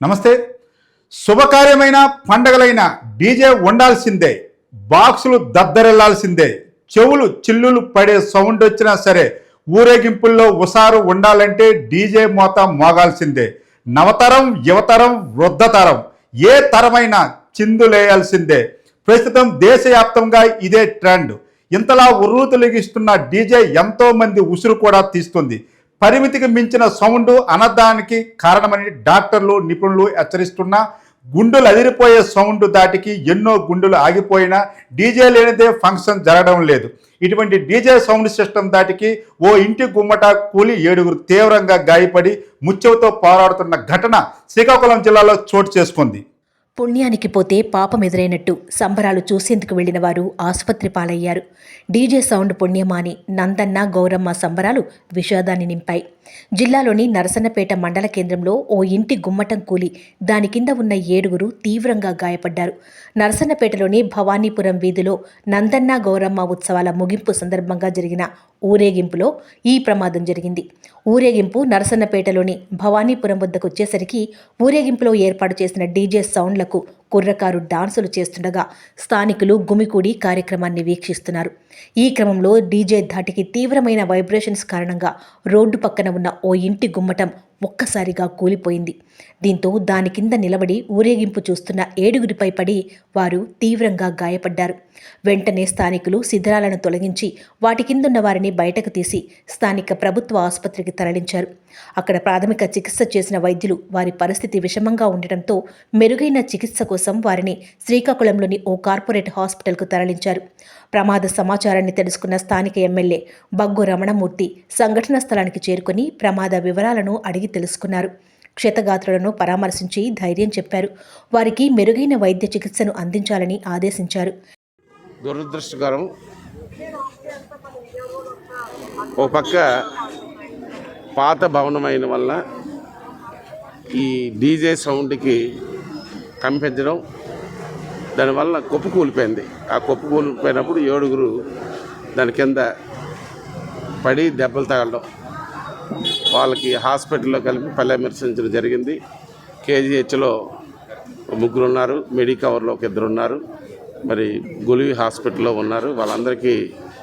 నమస్తే. శుభకార్యమైన పండగలైన డీజే ఉండాల్సిందే బాక్సులు దద్దరెళ్ళాల్సిందే చెవులు చిల్లులు పడే సౌండ్ వచ్చినా సరే ఊరేగింపుల్లో ఉసారు ఉండాలంటే డీజే మోత మోగాల్సిందే. నవతరం యువతరం వృద్ధతరం ఏ తరమైన చిందులేయాల్సిందే. ప్రస్తుతం దేశవ్యాప్తంగా ఇదే ట్రెండ్. ఇంతలా ఉర్రూ తొలగిస్తున్న డీజే ఎంతోమంది ఉసురు కూడా తీస్తుంది. పరిమితికి మించిన సౌండ్ అనర్థానికి కారణమని డాక్టర్లు నిపుణులు హెచ్చరిస్తున్నా గుండెలు అదిరిపోయే సౌండ్ దాటికి ఎన్నో గుండెలు ఆగిపోయినా డీజే లేనిదే ఫంక్షన్ జరగడం లేదు. ఇటువంటి డీజే సౌండ్ సిస్టమ్ దాటికి ఓ ఇంటి గుమ్మట కూలి ఏడుగురు తీవ్రంగా గాయపడి ముచ్చెవతో పోరాడుతున్న ఘటన శ్రీకాకుళం జిల్లాలో చోటు చేసుకుంది. పుణ్యానికి పోతే పాపం ఎదురైనట్టు సంబరాలు చూసేందుకు వెళ్ళిన వారు ఆసుపత్రి పాలయ్యారు. డీజే సౌండ్ పుణ్యమాని నందన్న గౌరమ్మ సంబరాలు విషాదాన్ని నింపాయి. జిల్లాలోని నరసన్నపేట మండల కేంద్రంలో ఓ ఇంటి గుమ్మటం కూలి. దాని కింద ఉన్న ఏడుగురు తీవ్రంగా గాయపడ్డారు. నరసన్నపేటలోని భవానీపురం వీధిలో నందన్న గౌరమ్మ ఉత్సవాల ముగింపు సందర్భంగా జరిగిన ఊరేగింపులో ఈ ప్రమాదం జరిగింది. ఊరేగింపు నరసన్నపేటలోని భవానీపురం వద్దకు వచ్చేసరికి ఊరేగింపులో ఏర్పాటు చేసిన డీజే సౌండ్లకు కుర్రకారు డాన్సులు చేస్తుండగా స్థానికులు గుమికూడి కార్యక్రమాన్ని వీక్షిస్తున్నారు. ఈ క్రమంలో డీజే ధాటికి తీవ్రమైన వైబ్రేషన్స్ కారణంగా రోడ్డు పక్కన ఉన్న ఓ ఇంటి గుమ్మటం ఒక్కసారిగా కూలిపోయింది. దీంతో దాని కింద నిలబడి ఊరేగింపు చూస్తున్న ఏడుగురిపై పడి వారు తీవ్రంగా గాయపడ్డారు. వెంటనే స్థానికులు శిథిరాలను తొలగించి వాటి కిందున్న వారిని బయటకు తీసి స్థానిక ప్రభుత్వ ఆసుపత్రికి తరలించారు. అక్కడ ప్రాథమిక చికిత్స చేసిన వైద్యులు వారి పరిస్థితి విషమంగా ఉండటంతో మెరుగైన చికిత్స కోసం వారిని శ్రీకాకుళంలోని ఓ కార్పొరేట్ హాస్పిటల్కు తరలించారు. ప్రమాద సమాచారాన్ని తెలుసుకున్న స్థానిక ఎమ్మెల్యే బగ్గు రమణమూర్తి సంఘటన స్థలానికి చేరుకుని ప్రమాద వివరాలను అడిగి తెలుసుకున్నారు. క్షతగాత్రులను పరామర్శించి ధైర్యం చెప్పారు. వారికి మెరుగైన వైద్య చికిత్సను అందించాలని ఆదేశించారు. దురదృష్టకరం ఓ పక్క పాత భవనమైన వల్ల ఈ డీజే సౌండ్కి కంపించడం దానివల్ల కొప్పు కూలిపోయింది. ఆ కొప్పు కూలిపోయినప్పుడు ఏడుగురు దాని కింద పడి దెబ్బలు తగలడం. వాళ్ళకి హాస్పిటల్లో కలిపి పరామర్శించడం జరిగింది. కేజీహెచ్లో ముగ్గురు ఉన్నారు మెడికవర్లో ఒక ఇద్దరు ఉన్నారు మరి గొలివి హాస్పిటల్లో ఉన్నారు. వాళ్ళందరికీ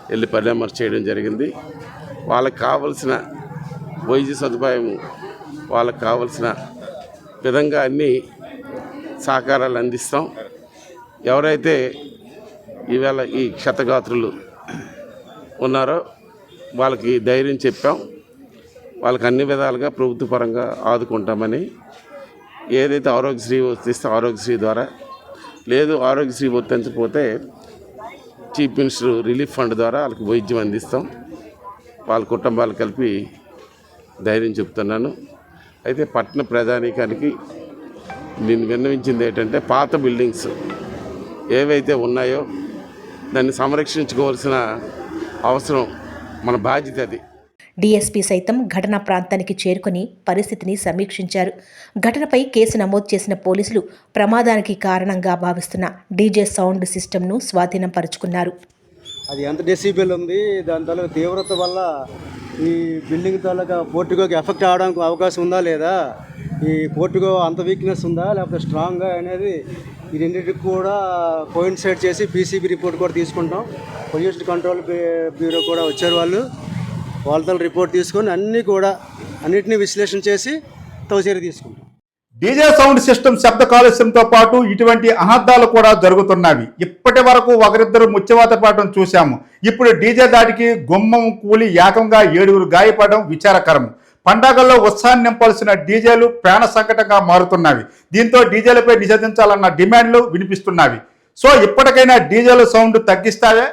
వెళ్ళి పరిణామర్ చేయడం జరిగింది. వాళ్ళకి కావలసిన వైద్య సదుపాయం వాళ్ళకి కావలసిన విధంగా అన్ని సహకారాలు అందిస్తాం. ఎవరైతే ఈవేళ ఈ క్షతగాత్రులు ఉన్నారో వాళ్ళకి ధైర్యం చెప్పాం. వాళ్ళకి అన్ని విధాలుగా ప్రభుత్వపరంగా ఆదుకుంటామని ఏదైతే ఆరోగ్యశ్రీ వర్తిస్తే ఆరోగ్యశ్రీ ద్వారా లేదు ఆరోగ్యశ్రీ వర్తించకపోతే చీఫ్ మినిస్టర్ రిలీఫ్ ఫండ్ ద్వారా వాళ్ళకి వైద్యం అందిస్తాం. వాళ్ళ కుటుంబాలు కలిపి ధైర్యం చెప్తున్నాను. అయితే పట్టణ ప్రజానీకానికి నేను విన్నవించింది ఏంటంటే పాత బిల్డింగ్స్ ఏవైతే ఉన్నాయో దాన్ని సంరక్షించుకోవాల్సిన అవసరం మన బాధ్యత అది. డీఎస్పీ సైతం ఘటనా ప్రాంతానికి చేరుకుని పరిస్థితిని సమీక్షించారు. ఘటనపై కేసు నమోదు చేసిన పోలీసులు ప్రమాదానికి కారణంగా భావిస్తున్న డీజే సౌండ్ సిస్టమ్ను స్వాధీనం పరుచుకున్నారు. అది ఎంత డెసిబెల్ ఉంది? దాని తాలూకా తీవ్రత వల్ల ఈ బిల్డింగ్ తాలూకా పోర్టుగోకి ఎఫెక్ట్ అవడానికి అవకాశం ఉందా లేదా? ఈ పోర్టుగో అంత వీక్నెస్ ఉందా? లేకపోతే స్ట్రాంగ్గా అనేది ఈ రెండింటికి కూడా కోయిన్సైడ్ చేసి పీసీబీ రిపోర్ట్ కూడా తీసుకుంటాం. పొల్యూషన్ కంట్రోల్ బ్యూరో కూడా వచ్చారు వాళ్ళు. వాళ్ళతో రిపోర్ట్ తీసుకొని అన్నీ కూడా అన్నిటినీ విశ్లేషణ చేసి తౌచర్య తీసుకుంటాం. డీజే సౌండ్ సిస్టమ్ శబ్ద కాలుష్యంతో పాటు ఇటువంటి అనర్థాలు కూడా జరుగుతున్నవి ఇప్పటి వరకు ఒకరిద్దరు ముత్యవాత పడడం చూశాము. ఇప్పుడు డీజే దాటికి గుమ్మం కూలి ఏకంగా ఏడుగురు గాయపడడం విచారకరం. పండగల్లో ఉత్సాహం నింపాల్సిన డీజేలు ప్రాణ సంకటంగా మారుతున్నవి దీంతో డీజేలపై నిషేధించాలన్న డిమాండ్లు వినిపిస్తున్నవి సో ఇప్పటికైనా డీజేల సౌండ్ తగ్గిస్తావే?